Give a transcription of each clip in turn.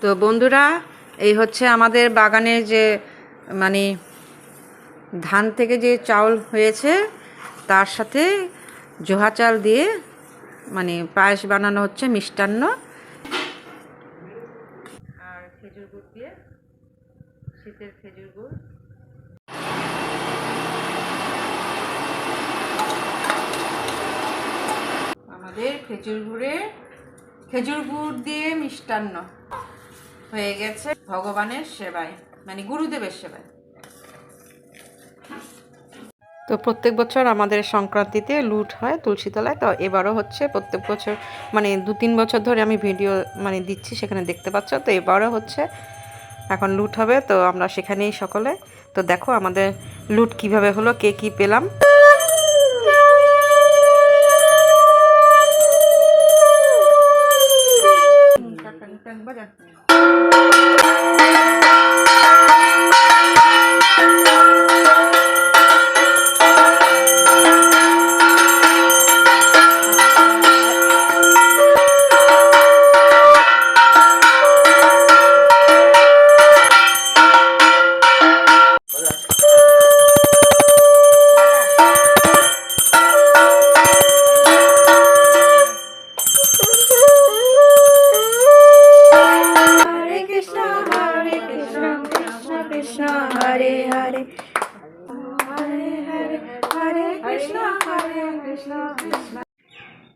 তো বন্ধুরা, এই হচ্ছে আমাদের বাগানের যে মানে ধান থেকে যে চাউল হয়েছে, তার সাথে জোহা চাল দিয়ে মানে পায়েস বানানো হচ্ছে মিষ্টান্ন। আর খেজুর গুড় দিয়ে, শীতের খেজুর গুড়। আমাদের খেজুর গুড়ে খেজুর গুড় দিয়ে মিষ্টান্ন। হয়ে গেছে ভগবানের সেবায় মানে গুরুদেবের সেবায়। তো প্রত্যেক বছর আমাদের সংক্রান্তিতে লুট হয় তুলসীতলায়, তো এবারও হচ্ছে প্রত্যেক বছর মানে দু তিন বছর ধরে আমি ভিডিও মানে দিচ্ছি, সেখানে দেখতে পাচ্ছ, তো এবারও হচ্ছে এখন লুট হবে, তো আমরা সেখানেই সকলে। তো দেখো আমাদের লুট কীভাবে হলো, কে কি পেলাম।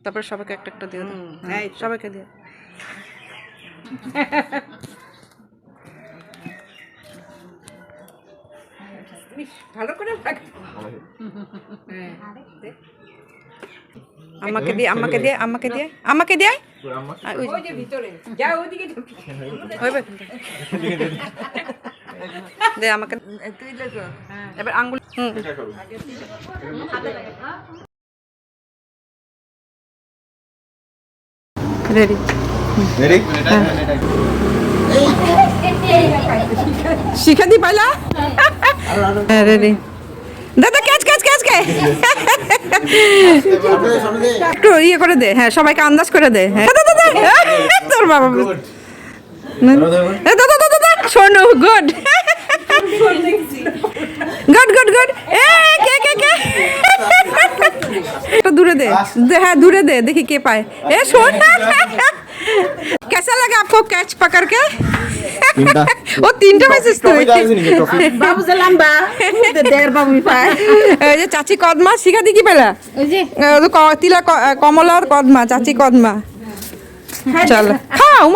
তারপরে সবাইকে একটা একটা দিয়ে হ্যাঁ সবাইকে দিয়ে ভালো করে আমাকে দিয়ে আমাকে দিয়ে আমাকে দিয়ে আমাকে দিয়ে? ওই যে। হইবে কিন্তু। দে আমাকে এবার আঙ্গুল রেডি শিখা দি পাইলা? হ্যাঁ রেডি দাদা ক্যাচ ক্যাচ ক্যাচ কে একটু ইয়ে করে দে। হ্যাঁ সবাইকে আন্দাজ করে দে। হ্যাঁ দাদা দাদা তোর বাবা। দাদা দাদা। দাদা শোনো গুড গুড গুড এ কে কে কে একটু দূরে দে হ্যাঁ দূরে দে দেখি কে পায়। এ শোন। কেসা লাগে আপকো ক্যাচ কে ও তিনটা মেসেজ বাবু বাবু পায়। এই যে চাচি কদমা শিখা দি কি পেলা? ওই যে। তিলা কমলার কদমা চাচি কদমা। হ্যাঁ, চল। খাও